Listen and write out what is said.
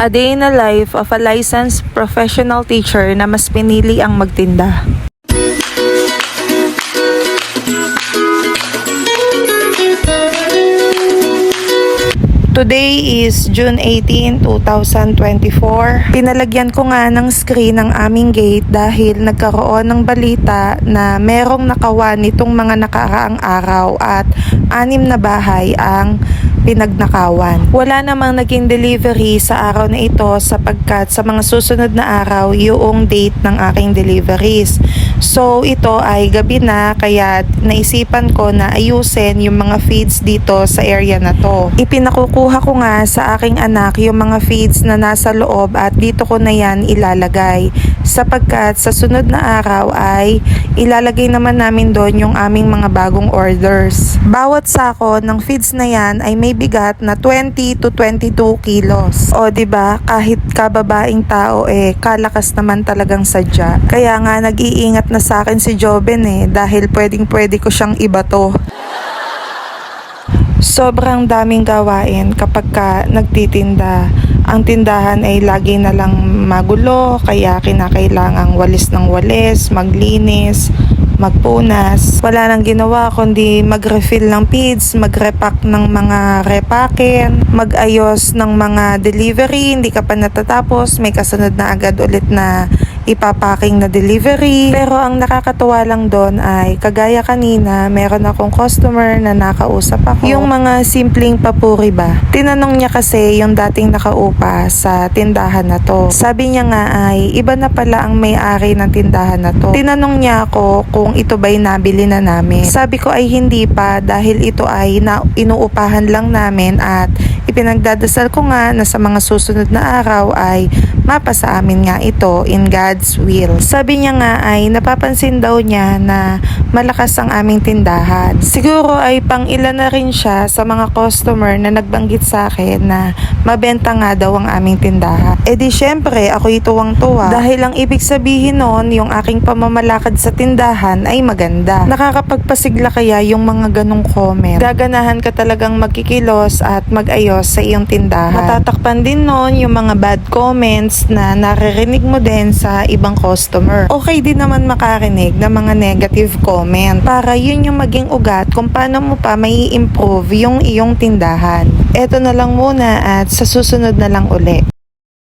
A day in the life of a licensed professional teacher na mas pinili ang magtinda. Today is June 18, 2024. Pinalagyan ko nga ng screen ang aming gate dahil nagkaroon ng balita na merong nakawan nitong mga nakaraang araw at anim na bahay ang pinagnakawan. Wala namang naging delivery sa araw na ito sapagkat sa mga susunod na araw yung date ng aking deliveries. So ito ay gabi na kaya naisipan ko na ayusin yung mga feeds dito sa area na to. Ipinakukuha ko nga sa aking anak yung mga feeds na nasa loob at dito ko na yan ilalagay sapagkat sa sunod na araw ay ilalagay naman namin doon yung aming mga bagong orders. Bawat sako ng feeds na yan ay may bigat na 20 to 22 kilos. O ba kahit kababaing tao eh kalakas naman talagang sadya. Kaya nga nag-iingat na sa akin si Joben eh dahil pwedeng pwede ko siyang ibato. Sobrang daming gawain kapag ka nagtitinda. Ang tindahan ay lagi na lang magulo, kaya kinakailangang walis ng walis, maglinis, magpunas. Wala nang ginawa kundi mag-refill ng feeds, mag-repack ng mga repacken, mag-ayos ng mga delivery, hindi ka pa natatapos, may kasunod na agad ulit na ipapacking na delivery. Pero ang nakakatuwa lang doon ay kagaya kanina, meron akong customer na nakausap ako. Yung mga simpleng papuri ba? Tinanong niya kasi yung dating nakaupa sa tindahan na to. Sabi niya nga ay iba na pala ang may-ari ng tindahan na to. Tinanong niya ako kung ito ba'y nabili na namin. Sabi ko ay hindi pa dahil ito ay na, inuupahan lang namin at ipinagdadasal ko nga na sa mga susunod na araw ay mapa sa amin nga ito in God's will. Sabi niya nga ay napapansin daw niya na malakas ang aming tindahan. Siguro ay pang ilan na rin siya sa mga customer na nagbanggit sa akin na mabenta nga daw ang aming tindahan. E di syempre ako ituwang tuwa dahil ang ibig sabihin noon yung aking pamamalakad sa tindahan ay maganda. Nakakapagpasigla kaya yung mga ganong comment. Gaganahan ka talagang magkikilos at mag-ayos sa iyong tindahan. Matatakpan din noon yung mga bad comments na naririnig mo din ibang customer. Okay din naman makarinig ng mga negative comment para yun yung maging ugat kung paano mo pa may improve yung iyong tindahan. Eto na lang muna at sa susunod na lang uli.